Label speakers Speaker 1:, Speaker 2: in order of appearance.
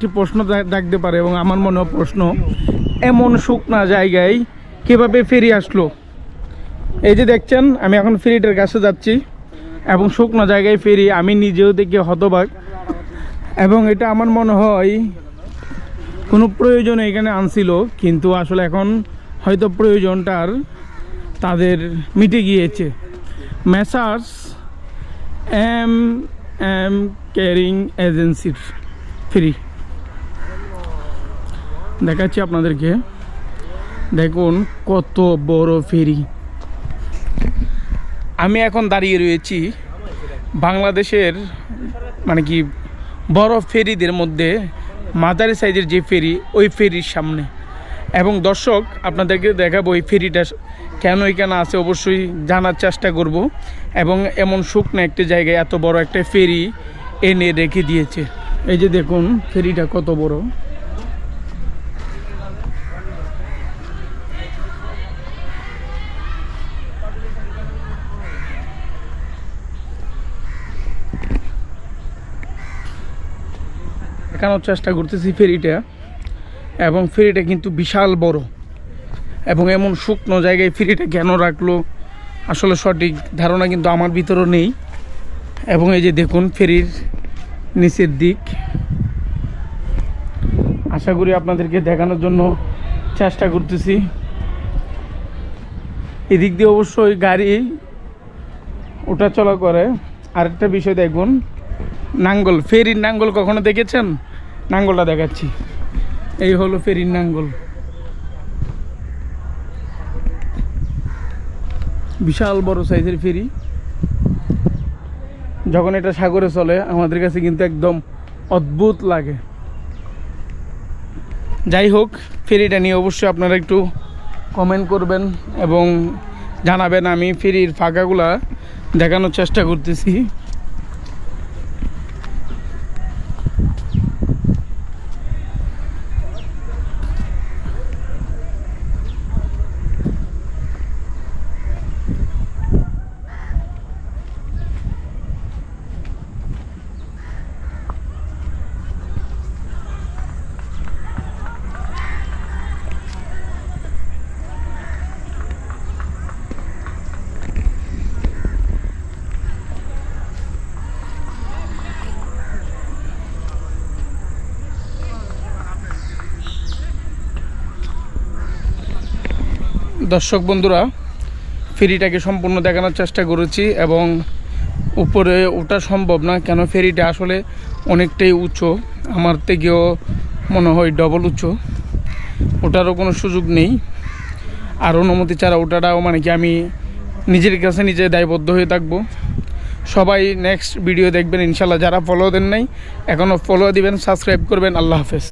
Speaker 1: একটি প্রশ্ন ডাকতে পারে এবং আমার মনেও প্রশ্ন, এমন শুকনা জায়গায় কীভাবে ফেরি আসলো? এই যে দেখছেন, আমি এখন ফেরিটার কাছে যাচ্ছি এবং শুকনো জায়গায় ফেরি, আমি নিজেও দেখে হতবাক। এবং এটা আমার মনে হয় কোনো প্রয়োজন এখানে আনছিল, কিন্তু আসলে এখন হয়তো প্রয়োজনটার তাদের মিটে গিয়েছে। মেসার্স এম এম ক্যারিং এজেন্সির ফ্রি। দেখাচ্ছি আপনাদেরকে। দেখুন, কত বড় ফেরি। আমি এখন দাঁড়িয়ে রয়েছি বাংলাদেশের মানে কি, বড় ফেরিদের মধ্যে মাদারি সাইজের যে ফেরি, ওই ফেরির সামনে। এবং দর্শক, আপনাদেরকে দেখাবো ওই ফেরিটা কেন এখানে আছে, অবশ্যই জানার চেষ্টা করব। এবং এমন শুকনো একটি জায়গায় এত বড় একটা ফেরি এনে রেখে দিয়েছে। এই যে দেখুন, ফেরিটা কত বড়। দেখানোর চেষ্টা করতেছি ফেরিটা। এবং ফেরিটা কিন্তু বিশাল বড়। এবং এমন শুকনো জায়গায় ফেরিটা কেন রাখল, আসলে সঠিক ধারণা কিন্তু আমার ভিতরও নেই। এবং এই যে দেখুন ফেরির নিচের দিক। আশা করি আপনাদেরকে দেখানোর জন্য চেষ্টা করতেছি। এদিক দিয়ে অবশ্যই গাড়ি ওঠা চলা করে। আরেকটা বিষয় দেখুন নাঙ্গল, ফেরির নাঙ্গল কখনো দেখেছেন? নাঙ্গলটা দেখাচ্ছি। এই হলো ফেরির নাঙ্গল। বিশাল বড় সাইজের ফেরি। যখন এটা সাগরে চলে, আমাদের কাছে কিন্তু একদম অদ্ভুত লাগে। যাই হোক, ফেরিটা নিয়ে অবশ্যই আপনারা একটু কমেন্ট করবেন এবং জানাবেন আমি ফেরির ফাঁকাগুলা দেখানোর চেষ্টা করতেছি। দর্শক বন্ধুরা, ফেরিটাকে সম্পূর্ণ দেখানোর চেষ্টা করেছি এবং উপরে ওঠা সম্ভব না, কেন ফেরিটা আসলে অনেকটাই উঁচু। আমার থেকেও মনে হয় ডবল উঁচু। ওটারও কোনো সুযোগ নেই। আর অনুমতি ছাড়া ওটাটাও মানে কি আমি নিজের কাছে নিজে দায়বদ্ধ হয়ে থাকব। সবাই নেক্সট ভিডিও দেখবেন ইনশাল্লাহ যারা ফলো দেন নাই এখনও ফলো দিবেন সাবস্ক্রাইব করবেন। আল্লাহ হাফেজ।